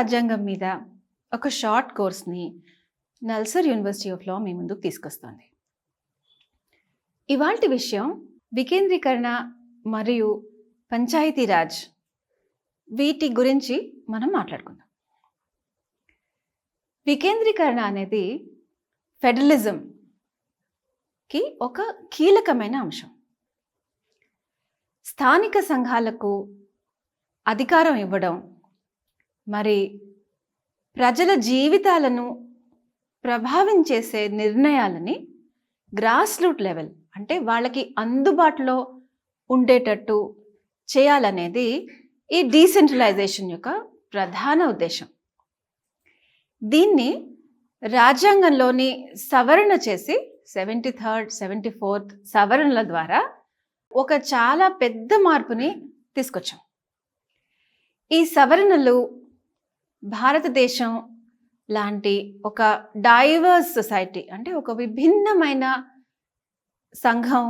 రాజ్యాంగం మీద ఒక షార్ట్ కోర్స్ని నల్సర్ యూనివర్సిటీ ఆఫ్ లా మీ ముందుకు తీసుకొస్తుంది. ఇవాల్టి విషయం వికేంద్రీకరణ మరియు పంచాయతీరాజ్ వీటి గురించి మనం మాట్లాడుకుందాం. వికేంద్రీకరణ అనేది ఫెడరలిజంకి ఒక కీలకమైన అంశం. స్థానిక సంఘాలకు అధికారం ఇవ్వడం మరి ప్రజల జీవితాలను ప్రభావం చేసే నిర్ణయాలని గ్రాస్ రూట్ లెవెల్ అంటే వాళ్ళకి అందుబాటులో ఉండేటట్టు చేయాలనేది ఈ డీసెంట్రలైజేషన్ యొక్క ప్రధాన ఉద్దేశం. దీన్ని రాజ్యాంగంలోని సవరణ చేసి సెవెంటీ థర్డ్ సెవెంటీ ఫోర్త్ సవరణల ద్వారా ఒక చాలా పెద్ద మార్పుని తీసుకొచ్చాం. ఈ సవరణలు భారతదేశం లాంటి ఒక డైవర్స్ సొసైటీ అంటే ఒక విభిన్నమైన సంఘం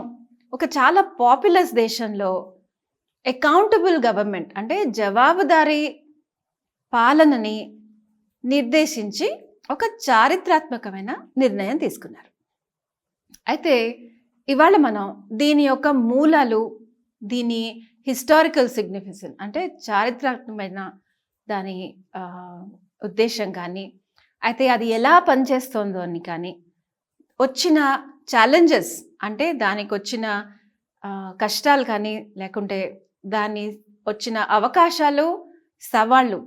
ఒక చాలా పాపులస్ దేశంలో అకౌంటబుల్ గవర్నమెంట్ అంటే జవాబుదారీ పాలనని నిర్దేశించి ఒక చారిత్రాత్మకమైన నిర్ణయం తీసుకున్నారు. అయితే ఇవాళ మనం దీని యొక్క మూలాలు దీని హిస్టారికల్ సిగ్నిఫికెన్స్ అంటే చారిత్రాత్మకమైన దాని ఉద్దేశం కానీ అయితే అది ఎలా పనిచేస్తోందో అని కానీ వచ్చిన ఛాలెంజెస్ అంటే దానికి వచ్చిన కష్టాలు కానీ లేకుంటే దాని వచ్చిన అవకాశాలు సవాళ్ళు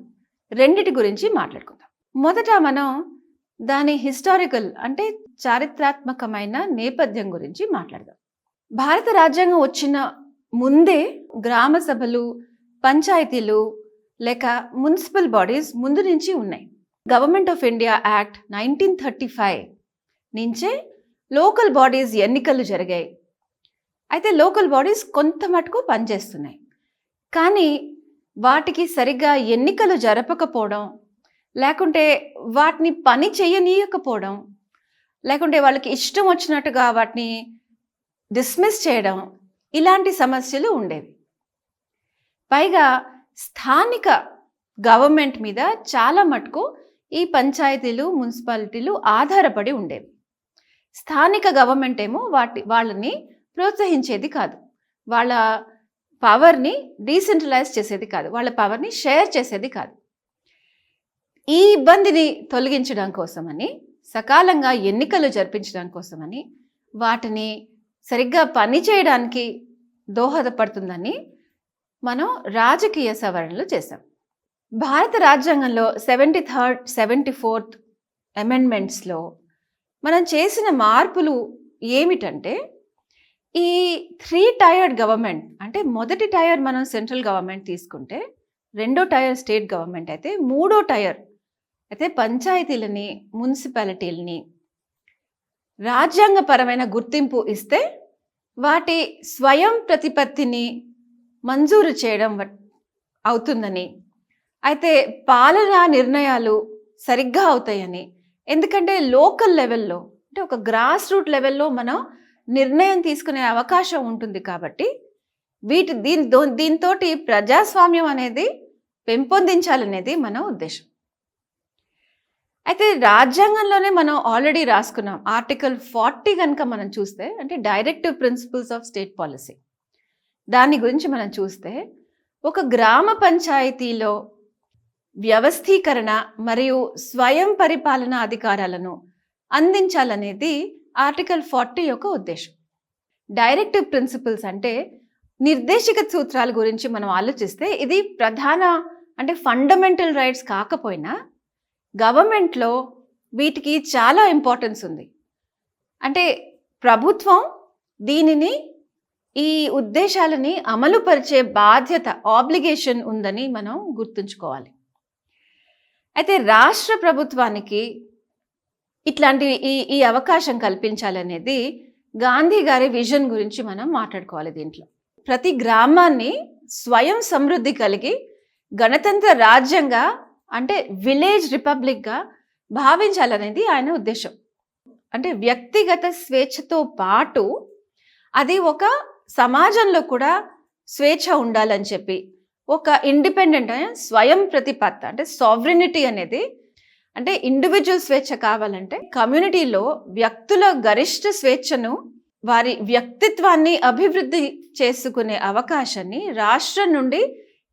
రెండిటి గురించి మాట్లాడుకుందాం. మొదట మనం దాని హిస్టారికల్ అంటే చారిత్రాత్మకమైన నేపథ్యం గురించి మాట్లాడదాం. భారత రాజ్యాంగం వచ్చిన ముందే గ్రామ సభలు పంచాయతీలు లేక మున్సిపల్ బాడీస్ ముందు నుంచి ఉన్నాయి. Government of India act nineteen thirty five నుంచే లోకల్ బాడీస్ ఎన్నికలు జరిగాయి. అయితే లోకల్ బాడీస్ కొంత మటుకు పనిచేస్తున్నాయి. కానీ వాటికి సరిగ్గా ఎన్నికలు జరపకపోవడం లేకుంటే వాటిని పని చేయనీయకపోవడం లేకుంటే వాళ్ళకి ఇష్టం వచ్చినట్టుగా వాటిని డిస్మిస్ చేయడం ఇలాంటి సమస్యలు ఉండేవి. పైగా స్థానిక గవర్నమెంట్ మీద చాలా మటుకు ఈ పంచాయతీలు మున్సిపాలిటీలు ఆధారపడి ఉండేవి. స్థానిక గవర్నమెంట్ ఏమో వాటి వాళ్ళని ప్రోత్సహించేది కాదు. వాళ్ళ పవర్ని డీసెంట్రలైజ్ చేసేది కాదు. వాళ్ళ పవర్ని షేర్ చేసేది కాదు. ఈ ఇబ్బందిని తొలగించడం కోసమని సకాలంగా ఎన్నికలు జరిపించడం కోసమని వాటిని సరిగ్గా పని చేయడానికి దోహదపడుతుందని మనం రాజకీయ సవరణలు చేశాం. భారత రాజ్యాంగంలో సెవెంటీ థర్డ్ సెవెంటీ ఫోర్త్ అమెండ్మెంట్స్లో మనం చేసిన మార్పులు ఏమిటంటే ఈ త్రీ టైర్డ్ గవర్నమెంట్ అంటే మొదటి టైర్ మనం సెంట్రల్ గవర్నమెంట్ తీసుకుంటే రెండో టైర్ స్టేట్ గవర్నమెంట్ అయితే మూడో టైర్ అయితే పంచాయతీలని మున్సిపాలిటీలని రాజ్యాంగపరమైన గుర్తింపు ఇస్తే వాటి స్వయం ప్రతిపత్తిని మంజూరు చేయడం వ- అవుతుందని. అయితే పాలనా నిర్ణయాలు సరిగ్గా అవుతాయని. ఎందుకంటే లోకల్ లెవెల్లో అంటే ఒక గ్రాస్ రూట్ లెవెల్లో మనం నిర్ణయం తీసుకునే అవకాశం ఉంటుంది కాబట్టి వీటి దీని దీంతో ప్రజాస్వామ్యం అనేది పెంపొందించాలనేది మన ఉద్దేశం. అయితే రాజ్యాంగంలోనే మనం ఆల్రెడీ రాసుకున్నాం. ఆర్టికల్ ఫార్టీ కనుక మనం చూస్తే అంటే directive principles of state policy. దాని గురించి మనం చూస్తే ఒక గ్రామ పంచాయతీలో వ్యవస్థీకరణ మరియు స్వయం పరిపాలన అధికారాలను అందించాలనేది ఆర్టికల్ ఫార్టీ యొక్క ఉద్దేశం. డైరెక్టివ్ ప్రిన్సిపల్స్ అంటే నిర్దేశక సూత్రాల గురించి మనం ఆలోచిస్తే ఇది ప్రధాన అంటే ఫండమెంటల్ రైట్స్ కాకపోయినా గవర్నమెంట్లో వీటికి చాలా ఇంపార్టెన్స్ ఉంది. అంటే ప్రభుత్వం దీనిని ఈ ఉద్దేశాలని అమలుపరిచే బాధ్యత ఆబ్లిగేషన్ ఉందని మనం గుర్తుంచుకోవాలి. అయితే రాష్ట్ర ప్రభుత్వానికి ఇట్లాంటి ఈ ఈ అవకాశం కల్పించాలనేది గాంధీ గారి విజన్ గురించి మనం మాట్లాడుకోవాలి దీంట్లో. ప్రతి గ్రామాన్ని స్వయం సమృద్ధి కలిగి గణతంత్ర రాజ్యంగా అంటే విలేజ్ రిపబ్లిక్గా భావించాలనేది ఆయన ఉద్దేశం. అంటే వ్యక్తిగత స్వేచ్ఛతో పాటు అది ఒక సమాజంలో కూడా స్వేచ్ఛ ఉండాలని చెప్పి ఒక ఇండిపెండెంట్ స్వయం ప్రతిపత్త అంటే సావరినిటీ అనేది అంటే ఇండివిజువల్ స్వేచ్ఛ కావాలంటే కమ్యూనిటీలో వ్యక్తుల గరిష్ట స్వేచ్ఛను వారి వ్యక్తిత్వాన్ని అభివృద్ధి చేసుకునే అవకాశాన్ని రాష్ట్రం నుండి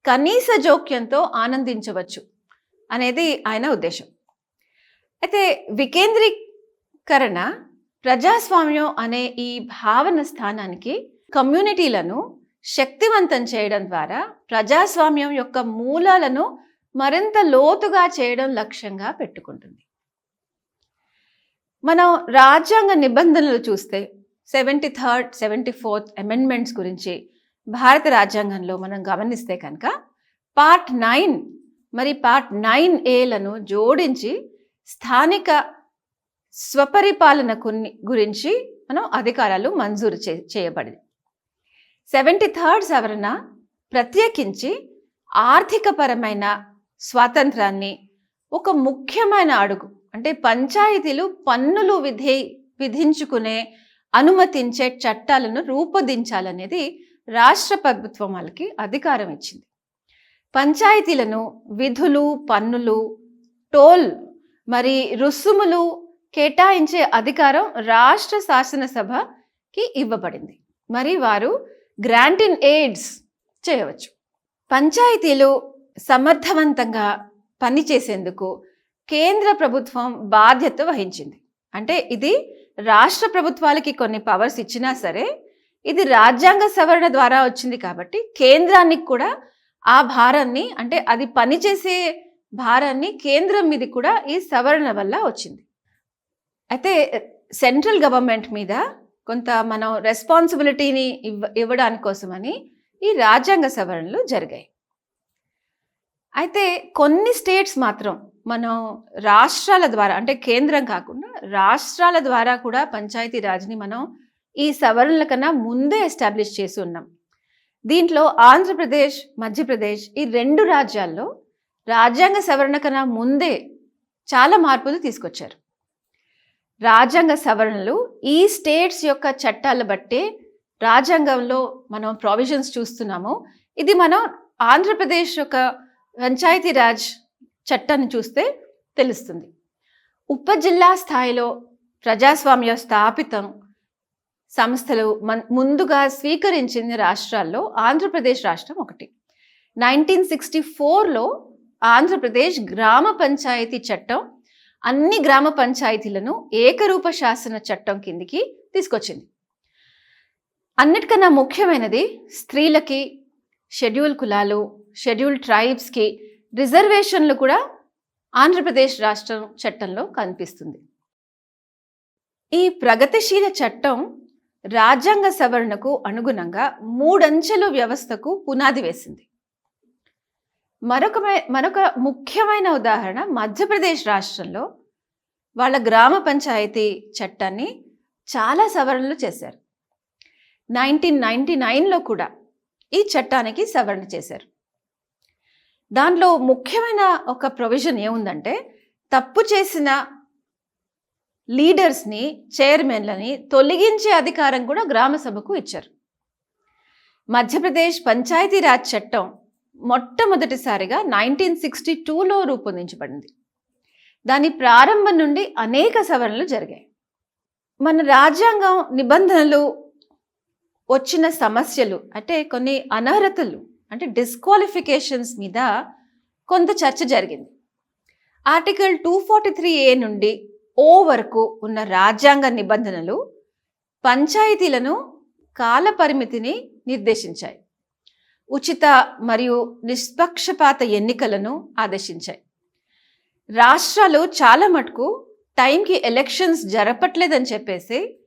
కనీస జోక్యంతో ఆనందించవచ్చు అనేది ఆయన ఉద్దేశం. అయితే వికేంద్రీకరణ ప్రజాస్వామ్యం అనే ఈ భావన స్థానానికి కమ్యూనిటీలను శక్తివంతం చేయడం ద్వారా ప్రజాస్వామ్యం యొక్క మూలాలను మరింత లోతుగా చేయడం లక్ష్యంగా పెట్టుకుంటుంది. మనం రాజ్యాంగ నిబంధనలు చూస్తే seventy third seventy fourth amendments గురించి భారత రాజ్యాంగంలో మనం గమనిస్తే కనుక పార్ట్ నైన్ మరి పార్ట్ నైన్ ఏలను జోడించి స్థానిక స్వపరిపాలన కొన్ని గురించి మనం అధికారాలు మంజూరు చే చేయబడింది సెవెంటీ థర్డ్ సవరణ ప్రత్యేకించి ఆర్థికపరమైన స్వాతంత్రాన్ని ఒక ముఖ్యమైన అడుగు అంటే పంచాయతీలు పన్నులు విధే విధించుకునే అనుమతించే చట్టాలను రూపొందించాలనేది రాష్ట్ర ప్రభుత్వం వాళ్ళకి అధికారం ఇచ్చింది. పంచాయతీలను విధులు పన్నులు టోల్ మరి రుసుములు కేటాయించే అధికారం రాష్ట్ర శాసనసభకి ఇవ్వబడింది. మరి వారు గ్రాంట్ ఇన్ ఎయిడ్స్ చేయవచ్చు. పంచాయతీలు సమర్థవంతంగా పనిచేసేందుకు కేంద్ర ప్రభుత్వం బాధ్యత వహించింది. అంటే ఇది రాష్ట్ర ప్రభుత్వాలకి కొన్ని పవర్స్ ఇచ్చినా సరే ఇది రాజ్యాంగ సవరణ ద్వారా వచ్చింది కాబట్టి కేంద్రానికి కూడా ఆ భారాన్ని అంటే అది పనిచేసే భారాన్ని కేంద్రం మీద కూడా ఈ సవరణ వల్ల వచ్చింది. అయితే సెంట్రల్ గవర్నమెంట్ మీద కొంత మనం రెస్పాన్సిబిలిటీని ఇవ్వ ఇవ్వడానికి కోసమని ఈ రాజ్యాంగ సవరణలు జరిగాయి. అయితే కొన్ని స్టేట్స్ మాత్రం మనం రాష్ట్రాల ద్వారా అంటే కేంద్రం కాకుండా రాష్ట్రాల ద్వారా కూడా పంచాయతీ రాజ్ని మనం ఈ సవరణల కన్నా ముందే ఎస్టాబ్లిష్ చేసి ఉన్నాం. దీంట్లో ఆంధ్రప్రదేశ్ మధ్యప్రదేశ్ ఈ రెండు రాజ్యాల్లో రాజ్యాంగ సవరణ కన్నా ముందే చాలా మార్పులు తీసుకొచ్చారు. రాజ్యాంగ సవరణలు ఈ స్టేట్స్ యొక్క చట్టాలు బట్టే రాజ్యాంగంలో మనం ప్రావిజన్స్ చూస్తున్నాము. ఇది మనం ఆంధ్రప్రదేశ్ యొక్క పంచాయతీ రాజ్ చట్టాన్ని చూస్తే తెలుస్తుంది. ఉప జిల్లా స్థాయిలో ప్రజాస్వామ్య స్థాపితం సంస్థలు మన్ ముందుగా స్వీకరించిన రాష్ట్రాల్లో ఆంధ్రప్రదేశ్ రాష్ట్రం ఒకటి. నైన్టీన్ సిక్స్టీ ఫోర్లో ఆంధ్రప్రదేశ్ గ్రామ పంచాయతీ చట్టం అన్ని గ్రామ పంచాయతీలను ఏకరూప శాసన చట్టం కిందికి తీసుకొచ్చింది. అన్నిటికన్నా ముఖ్యమైనది స్త్రీలకి షెడ్యూల్ కులాలు షెడ్యూల్ ట్రైబ్స్కి రిజర్వేషన్లు కూడా ఆంధ్రప్రదేశ్ రాష్ట్రం చట్టంలో కనిపిస్తుంది. ఈ ప్రగతిశీల చట్టం రాజ్యాంగ సవరణకు అనుగుణంగా మూడంచెలు వ్యవస్థకు పునాది వేసింది. మరొక మరొక ముఖ్యమైన ఉదాహరణ మధ్యప్రదేశ్ రాష్ట్రంలో వాళ్ళ గ్రామ పంచాయతీ చట్టాన్ని చాలా సవరణలు చేశారు. నైన్టీన్ నైన్టీ నైన్లో కూడా ఈ చట్టానికి సవరణ చేశారు. దానిలో ముఖ్యమైన ఒక ప్రొవిజన్ ఏముందంటే తప్పు చేసిన లీడర్స్ని చైర్మన్లని తొలగించే అధికారం కూడా గ్రామ సభకు ఇచ్చారు. మధ్యప్రదేశ్ పంచాయతీరాజ్ చట్టం మొట్టమొదటిసారిగా నైన్టీన్ సిక్స్టీ టూలో రూపొందించబడింది. దాని ప్రారంభం నుండి అనేక సవరణలు జరిగాయి. మన రాజ్యాంగం నిబంధనలు వచ్చిన సమస్యలు అంటే కొన్ని అనర్హతలు అంటే డిస్క్వాలిఫికేషన్స్ మీద కొంత చర్చ జరిగింది. Article two forty three A నుండి ఓ వరకు ఉన్న రాజ్యాంగ నిబంధనలు పంచాయతీలను కాల పరిమితిని నిర్దేశించాయి. ఉచిత మరియు నిష్పక్షపాత ఎన్నికలను ఆదేశించాయి. రాష్ట్రాలు చాలా మటుకు టైంకి ఎలక్షన్స్ జరపట్లేదని చెప్పేసి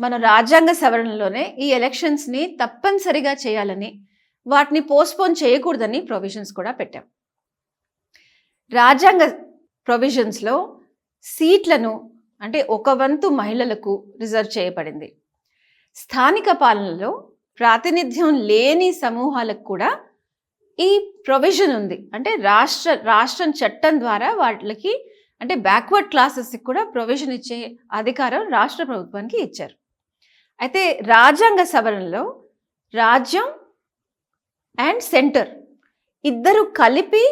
మన రాజ్యాంగ సవరణలోనే ఈ ఎలక్షన్స్ని తప్పనిసరిగా చేయాలని వాటిని పోస్ట్పోన్ చేయకూడదని ప్రొవిజన్స్ కూడా పెట్టాం. రాజ్యాంగ ప్రొవిజన్స్లో సీట్లను అంటే ఒక వంతు మహిళలకు రిజర్వ్ చేయబడింది. స్థానిక పాలనలో ప్రాతినిధ్యం లేని సమూహాలకు కూడా ఈ ప్రొవిజన్ ఉంది. అంటే రాష్ట్ర రాష్ట్రం చట్టం ద్వారా వాటికి అంటే బ్యాక్వర్డ్ క్లాసెస్కి కూడా ప్రొవిజన్ ఇచ్చే అధికారం రాష్ట్ర ప్రభుత్వానికి ఇచ్చారు. అయితే రాజ్యాంగ సవరణలో రాజ్యం అండ్ సెంటర్ ఇద్దరు కలిపి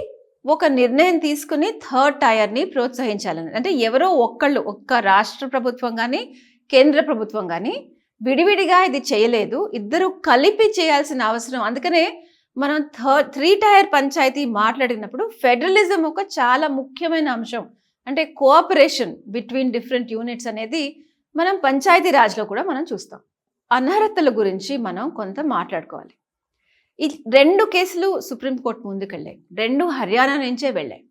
ఒక నిర్ణయం తీసుకుని థర్డ్ టైర్ని ప్రోత్సహించాలని. అంటే ఎవరో ఒక్కళ్ళు ఒక్క రాష్ట్ర ప్రభుత్వం కానీ కేంద్ర ప్రభుత్వం కానీ విడివిడిగా ఇది చేయలేదు. ఇద్దరు కలిపి చేయాల్సిన అవసరం. అందుకనే మనం థర్డ్ త్రీ టైర్ పంచాయతీ మాట్లాడినప్పుడు ఫెడరలిజం ఒక చాలా ముఖ్యమైన అంశం. అంటే కోఆపరేషన్ బిట్వీన్ డిఫరెంట్ యూనిట్స్ అనేది మనం పంచాయతీ రాజ్లో కూడా మనం చూస్తాం. అనర్హతల గురించి మనం కొంత మాట్లాడుకోవాలి. ఈ రెండు కేసులు సుప్రీంకోర్టు ముందుకెళ్ళాయి. రెండు హర్యానా నుంచే వెళ్ళాయి.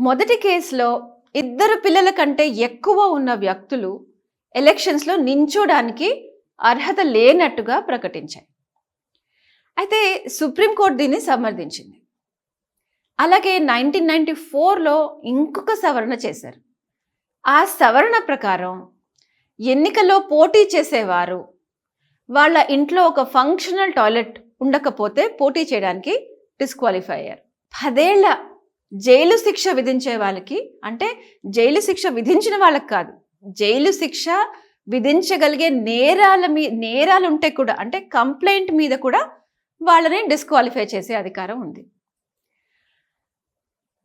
మొదటి కేసులో ఇద్దరు పిల్లల కంటే ఎక్కువ ఉన్న వ్యక్తులు ఎలక్షన్స్లో నించోడానికి అర్హత లేనట్టుగా ప్రకటించాయి. అయితే సుప్రీంకోర్టు దీన్ని సమర్థించింది. అలాగే నైన్టీన్ నైన్టీ ఫోర్లో ఇంకొక సవరణ చేశారు. ఆ సవరణ ప్రకారం ఎన్నికల్లో పోటీ చేసేవారు వాళ్ళ ఇంట్లో ఒక ఫంక్షనల్ టాయిలెట్ ఉండకపోతే పోటీ చేయడానికి డిస్క్వాలిఫై అయ్యారు. పదేళ్ళ జైలు శిక్ష విధించే వాళ్ళకి అంటే జైలు శిక్ష విధించిన వాళ్ళకి కాదు జైలు శిక్ష విధించగలిగే నేరాల మీ నేరాలు ఉంటే కూడా అంటే కంప్లైంట్ మీద కూడా వాళ్ళని డిస్క్వాలిఫై చేసే అధికారం ఉంది.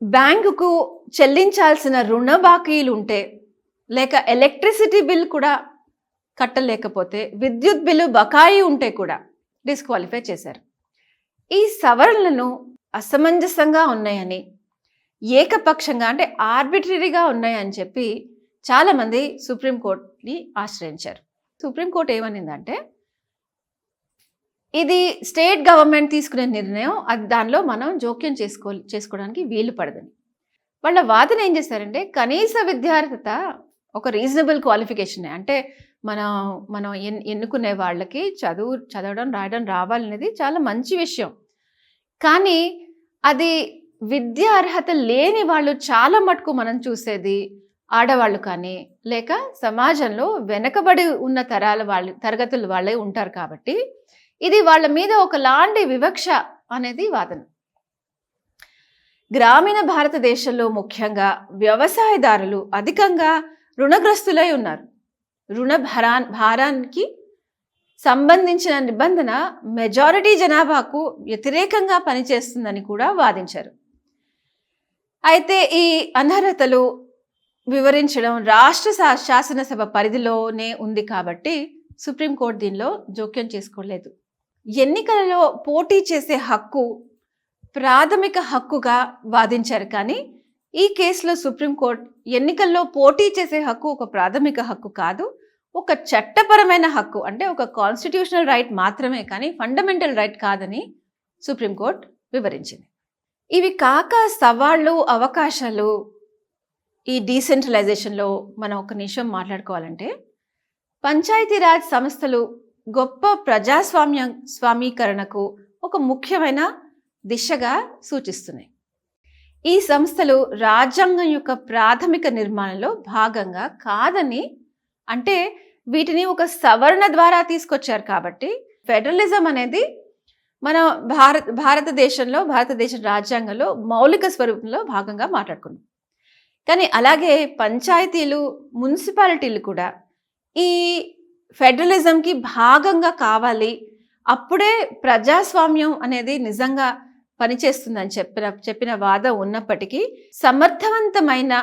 బ్యాంకుకు చెల్లించాల్సిన రుణ బాకీలు ఉంటే లేక ఎలక్ట్రిసిటీ బిల్ కూడా కట్టలేకపోతే విద్యుత్ బిల్లు బకాయి ఉంటే కూడా డిస్క్వాలిఫై చేశారు. ఈ సవరణలను అసమంజసంగా ఉన్నాయని ఏకపక్షంగా అంటే ఆర్బిటరీగా ఉన్నాయని చెప్పి చాలామంది సుప్రీంకోర్టుని ఆశ్రయించారు. సుప్రీంకోర్టు ఏమనిందంటే ఇది స్టేట్ గవర్నమెంట్ తీసుకునే నిర్ణయం అది దానిలో మనం జోక్యం చేసుకో చేసుకోవడానికి వీలు పడదని. వాళ్ళ వాదన ఏం చేశారంటే కనీస విద్యార్హత ఒక రీజనబుల్ క్వాలిఫికేషన్. అంటే మనం మనం ఎన్ ఎన్నుకునే వాళ్ళకి చదువు చదవడం రాయడం రావాలనేది చాలా మంచి విషయం. కానీ అది విద్యా అర్హత లేని వాళ్ళు చాలా మటుకు మనం చూసేది ఆడవాళ్ళు కానీ లేక సమాజంలో వెనకబడి ఉన్న తరాల వాళ్ళు తరగతులు వాళ్ళే ఉంటారు కాబట్టి ఇది వాళ్ళ మీద ఒకలాంటి వివక్ష అనేది వాదన. గ్రామీణ భారతదేశంలో ముఖ్యంగా వ్యవసాయదారులు అధికంగా రుణగ్రస్తులై ఉన్నారు. రుణ భారా భారానికి సంబంధించిన నిబంధన మెజారిటీ జనాభాకు వ్యతిరేకంగా పనిచేస్తుందని కూడా వాదించారు. అయితే ఈ అనర్హతలు వివరించడం రాష్ట్ర శాసనసభ పరిధిలోనే ఉంది కాబట్టి సుప్రీంకోర్టు దీనిలో జోక్యం చేసుకోలేదు. ఎన్నికలలో పోటీ చేసే హక్కు ప్రాథమిక హక్కుగా వాదించారు కానీ ఈ కేసులో సుప్రీంకోర్టు ఎన్నికల్లో పోటీ చేసే హక్కు ఒక ప్రాథమిక హక్కు కాదు ఒక చట్టపరమైన హక్కు అంటే ఒక కాన్స్టిట్యూషనల్ రైట్ మాత్రమే కానీ ఫండమెంటల్ రైట్ కాదని సుప్రీంకోర్టు వివరించింది. ఇవి కాక సవాళ్ళు అవకాశాలు ఈ డీసెంట్రలైజేషన్లో మనం ఒక నిమిషం మాట్లాడుకోవాలంటే పంచాయతీరాజ్ సంస్థలు గొప్ప ప్రజాస్వామ్య స్వామీకరణకు ఒక ముఖ్యమైన దిశగా సూచిస్తున్నాయి. ఈ సంస్థలు రాజ్యాంగం యొక్క ప్రాథమిక నిర్మాణంలో భాగంగా కాదని అంటే వీటిని ఒక సవరణ ద్వారా తీసుకొచ్చారు కాబట్టి ఫెడరలిజం అనేది మన భారత భారతదేశంలో భారతదేశ రాజ్యాంగంలో మౌలిక స్వరూపంలో భాగంగా మాట్లాడుకున్నాం. కానీ అలాగే పంచాయతీలు మున్సిపాలిటీలు కూడా ఈ ఫెడరలిజంకి భాగంగా కావాలి అప్పుడే ప్రజాస్వామ్యం అనేది నిజంగా పనిచేస్తుందని చెప్పిన చెప్పిన వాదం ఉన్నప్పటికీ సమర్థవంతమైన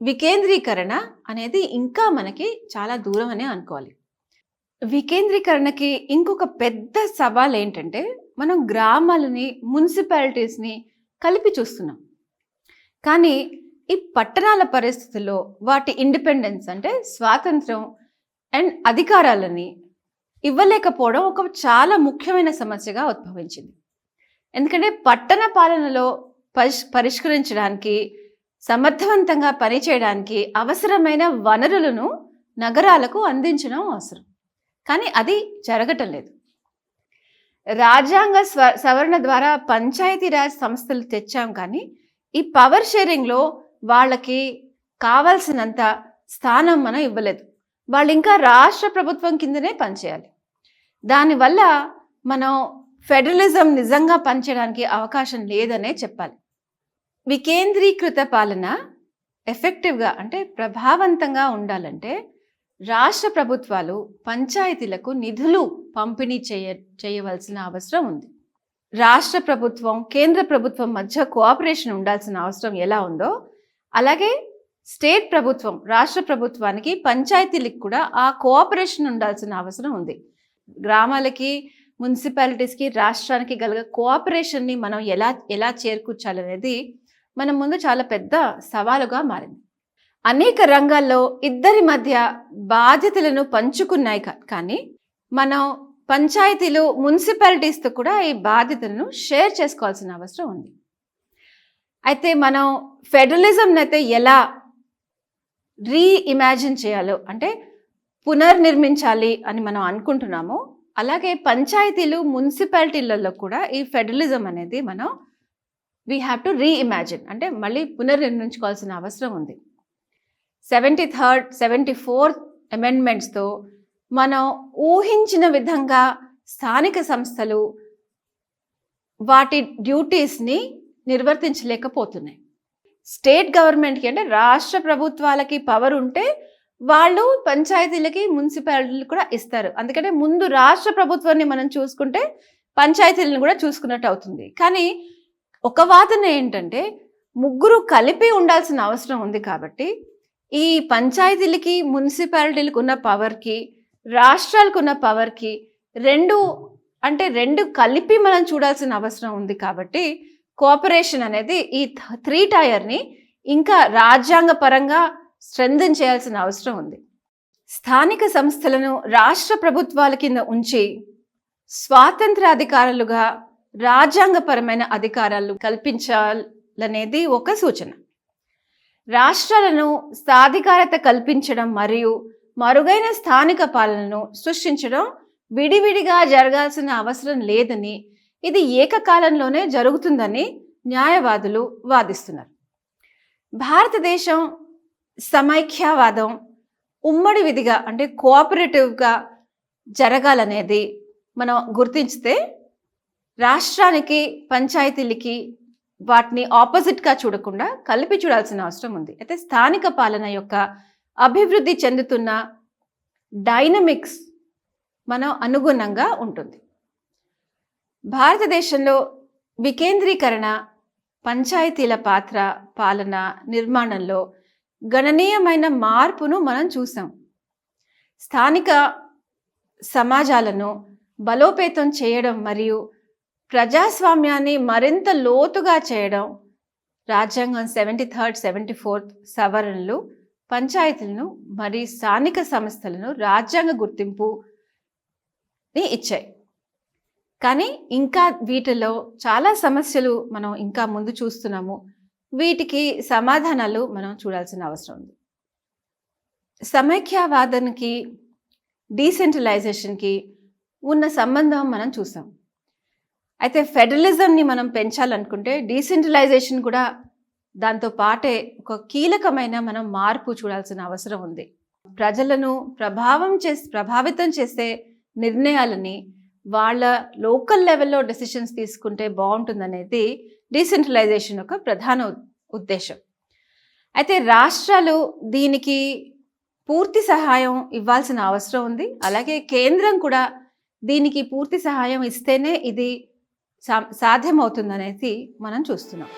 వికేంద్రీకరణ అనేది ఇంకా మనకి చాలా దూరం అనే అనుకోవాలి. వికేంద్రీకరణకి ఇంకొక పెద్ద సవాల్ ఏంటంటే మనం గ్రామాలని మున్సిపాలిటీస్ని కలిపి చూస్తున్నాం. కానీ ఈ పట్టణాల పరిస్థితుల్లో వాటి ఇండిపెండెన్స్ అంటే స్వాతంత్రం అండ్ అధికారాలని ఇవ్వలేకపోవడం ఒక చాలా ముఖ్యమైన సమస్యగా ఉద్భవించింది. ఎందుకంటే పట్టణ పాలనలో పరిష్ పరిష్కరించడానికి సమర్థవంతంగా పనిచేయడానికి అవసరమైన వనరులను నగరాలకు అందించడం అవసరం. కానీ అది జరగటం లేదు. రాజ్యాంగ స్వ సవరణ ద్వారా పంచాయతీరాజ్ సంస్థలు తెచ్చాం కానీ ఈ పవర్ షేరింగ్లో వాళ్ళకి కావాల్సినంత స్థానం మనం ఇవ్వలేదు. వాళ్ళు ఇంకా రాష్ట్ర ప్రభుత్వం కిందనే పనిచేయాలి. దానివల్ల మనం ఫెడరలిజం నిజంగా పనిచేయడానికి అవకాశం లేదనే చెప్పాలి. వికేంద్రీకృత పాలన ఎఫెక్టివ్గా అంటే ప్రభావవంతంగా ఉండాలంటే రాష్ట్ర ప్రభుత్వాలు పంచాయతీలకు నిధులు పంపిణీ చేయ చేయవలసిన అవసరం ఉంది. రాష్ట్ర ప్రభుత్వం కేంద్ర ప్రభుత్వం మధ్య కోఆపరేషన్ ఉండాల్సిన అవసరం ఎలా ఉందో అలాగే స్టేట్ ప్రభుత్వం రాష్ట్ర ప్రభుత్వానికి పంచాయతీలకు కూడా ఆ కోఆపరేషన్ ఉండాల్సిన అవసరం ఉంది. గ్రామాలకి మున్సిపాలిటీస్కి రాష్ట్రానికి గల కోఆపరేషన్ని మనం ఎలా ఎలా చేర్కూర్చాలనేది మన ముందు చాలా పెద్ద సవాలుగా మారింది. అనేక రంగాల్లో ఇద్దరి మధ్య బాధ్యతలను పంచుకున్నాయి కానీ మనం పంచాయతీలు మున్సిపాలిటీస్తో కూడా ఈ బాధ్యతలను షేర్ చేసుకోవాల్సిన అవసరం ఉంది. అయితే మనం ఫెడరలిజంని అయితే ఎలా రీఇమాజిన్ చేయాలో అంటే పునర్నిర్మించాలి అని మనం అనుకుంటున్నాము అలాగే పంచాయతీలు మున్సిపాలిటీలలో కూడా ఈ ఫెడరలిజం అనేది మనం వీ హ్యావ్ టు రీఇమాజిన్ అంటే మళ్ళీ పునర్నిర్మించుకోవాల్సిన అవసరం ఉంది. సెవెంటీ థర్డ్ సెవెంటీ ఫోర్త్ అమెండ్మెంట్స్తో మనం ఊహించిన విధంగా స్థానిక సంస్థలు వాటి డ్యూటీస్ని నిర్వర్తించలేకపోతున్నాయి. స్టేట్ గవర్నమెంట్కి అంటే రాష్ట్ర ప్రభుత్వాలకి పవర్ ఉంటే వాళ్ళు పంచాయతీలకి మున్సిపాలిటీలు కూడా ఇస్తారు. అందుకనే ముందు రాష్ట్ర ప్రభుత్వాన్ని మనం చూసుకుంటే పంచాయతీలను కూడా చూసుకున్నట్టు అవుతుంది. కానీ ఒక వాదన ఏంటంటే ముగ్గురు కలిపి ఉండాల్సిన అవసరం ఉంది కాబట్టి ఈ పంచాయతీలకి మున్సిపాలిటీలకు ఉన్న పవర్కి రాష్ట్రాలకు ఉన్న పవర్కి రెండు అంటే రెండు కలిపి మనం చూడాల్సిన అవసరం ఉంది కాబట్టి కోఆపరేషన్ అనేది ఈ త్రీ టైర్ని ఇంకా రాజ్యాంగ పరంగా స్ట్రెంథన్ చేయాల్సిన అవసరం ఉంది. స్థానిక సంస్థలను రాష్ట్ర ప్రభుత్వాల కింద ఉంచి స్వాతంత్ర అధికారులుగా రాజ్యాంగపరమైన అధికారాలు కల్పించాలనేది ఒక సూచన. రాష్ట్రాలను సాధికారత కల్పించడం మరియు మరుగైన స్థానిక పాలనను సృష్టించడం విడివిడిగా జరగాల్సిన అవసరం లేదని ఇది ఏకకాలంలోనే జరుగుతుందని న్యాయవాదులు వాదిస్తున్నారు. భారతదేశం సమైక్యవాదం ఉమ్మడి విధిగా అంటే కోఆపరేటివ్గా జరగాలనేది మనం గుర్తించితే రాష్ట్రానికి పంచాయతీలకి వాటిని ఆపోజిట్గా చూడకుండా కలిపి చూడాల్సిన అవసరం ఉంది. అయితే స్థానిక పాలన యొక్క అభివృద్ధి చెందుతున్న డైనమిక్స్ మనం అనుగుణంగా ఉంటుంది. భారతదేశంలో వికేంద్రీకరణ పంచాయతీల పాత్ర పాలన నిర్మాణంలో గణనీయమైన మార్పును మనం చూసాం. స్థానిక సమాజాలను బలోపేతం చేయడం మరియు ప్రజాస్వామ్యాన్ని మరింత లోతుగా చేయడం రాజ్యాంగం సెవెంటీ థర్డ్ సెవెంటీ ఫోర్త్ సవరణలు పంచాయతీలను మరియు స్థానిక సంస్థలను రాజ్యాంగ గుర్తింపుని ఇచ్చాయి. కానీ ఇంకా వీటిలో చాలా సమస్యలు మనం ఇంకా ముందు చూస్తున్నాము. వీటికి సమాధానాలు మనం చూడాల్సిన అవసరం ఉంది. సమైక్యవాదానికి డీసెంట్రలైజేషన్కి ఉన్న సంబంధం మనం చూసాం. అయితే ఫెడరలిజంని మనం పెంచాలనుకుంటే డీసెంట్రలైజేషన్ కూడా దాంతో పాటే ఒక కీలకమైన మనం మార్పు చూడాల్సిన అవసరం ఉంది. ప్రజలను ప్రభావం చేసి ప్రభావితం చేసే నిర్ణయాలని వాళ్ళ లోకల్ లెవెల్లో డెసిషన్స్ తీసుకుంటే బాగుంటుందనేది డీసెంట్రలైజేషన్ యొక్క ప్రధాన ఉద్దేశం. అయితే రాష్ట్రాలు దీనికి పూర్తి సహాయం ఇవ్వాల్సిన అవసరం ఉంది. అలాగే కేంద్రం కూడా దీనికి పూర్తి సహాయం ఇస్తేనే ఇది సా సాధ్యమవుతుందనేది మనం చూస్తున్నాం.